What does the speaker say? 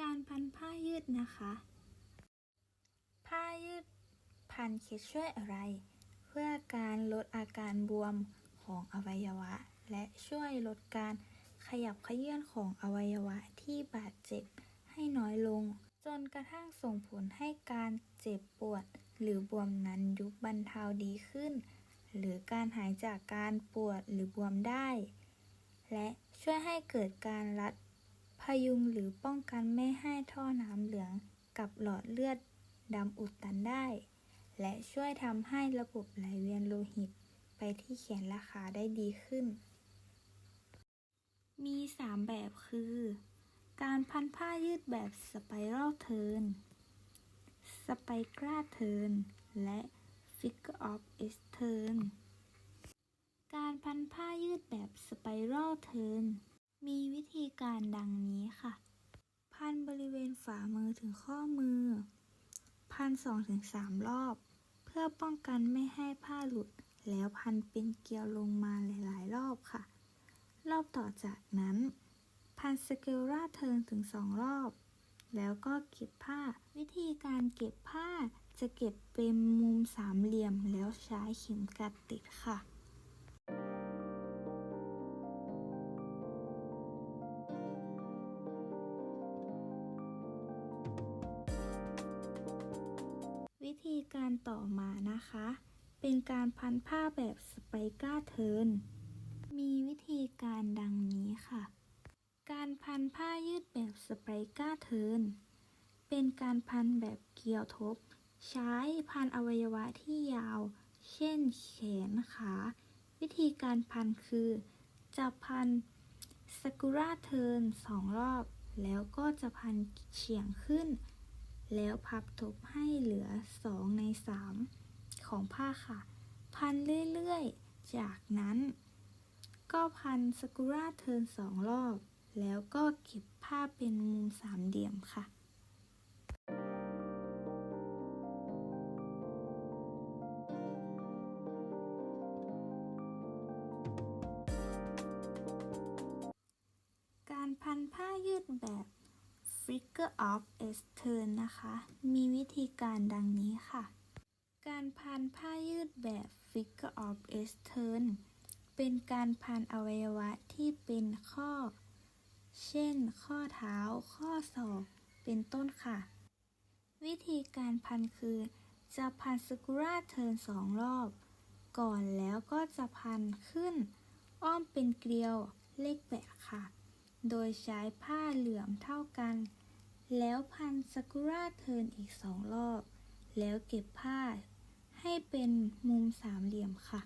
การพันผ้ายืดนะคะ ผ้ายืดพันเคสช่วยอะไร เพื่อการลดอาการบวมของอวัยวะ และช่วยลดการขยับขยื่นของอวัยวะที่บาดเจ็บให้น้อยลง จนกระทั่งส่งผลให้การเจ็บปวด หรือบวมนั้นยุบบรรเทาดีขึ้น หรือการหายจากการปวดหรือบวมได้ และช่วยให้เกิดการรัด ยุงหรือป้องกันไม่ให้ท่อน้ำเหลืองกับหลอดเลือดดำอุดตันได้ และช่วยทำให้ระบบไหลเวียนโลหิตไปที่แขนและขาได้ดีขึ้น มี 3 แบบคือ การพันผ้ายืดแบบสไปรัลเทิร์น สไปกราเทิร์น และ Figure of S turn การพันผ้ายืดแบบสไปรัลเทิร์น มีวิธีการดังนี้ค่ะ พันบริเวณฝ่ามือถึงข้อมือ พันสองถึงสามรอบ เพื่อป้องกันไม่ให้ผ้าหลุด แล้วพันเป็นเกลียวลงมาหลาย ๆ รอบค่ะ รอบต่อจากนั้น พันสเกลราเทิร์นถึงสองรอบ แล้วก็เก็บผ้า วิธีการเก็บผ้าจะเก็บเป็นมุมสามเหลี่ยมแล้วใช้เข็มกัดติดค่ะ ธีการต่อมานะคะ เป็นการพันผ้าแบบสไปก้าเทินมีวิธีการดังนี้ค่ะ การพันผ้ายืดแบบสไปก้าเทินเป็นการพันแบบเกลียวทบ ใช้พันอวัยวะที่ยาว เช่นแขนขา วิธีการพันคือจะพันสกุราเทินสองรอบ แล้วก็จะพันเฉียงขึ้น แล้วพับทบให้เหลือ 2 ใน 3 ของผ้าค่ะ พันเรื่อยๆ จากนั้น ก็พันสกุราเทิร์นสองรอบ แล้วก็เก็บผ้าเป็นมุมสามเหลี่ยมค่ะการพันผ้ายืดแบบ Figure of S turn นะคะ มีวิธีการดังนี้ค่ะ การพันผ้ายืดแบบ Figure of S turn เป็นการพันอวัยวะที่เป็นข้อ เช่น ข้อเท้า ข้อศอก เป็นต้นค่ะ วิธีการพันคือ จะพันสกุราเทิร์นสองรอบ ก่อนแล้วก็จะพันขึ้น อ้อมเป็นเกลียวเลขแปดค่ะ โดยใช้ผ้าเหลือมเท่ากัน แล้วพันซากุระเทินอีกสองรอบ แล้วเก็บผ้าให้เป็นมุมสามเหลี่ยมค่ะ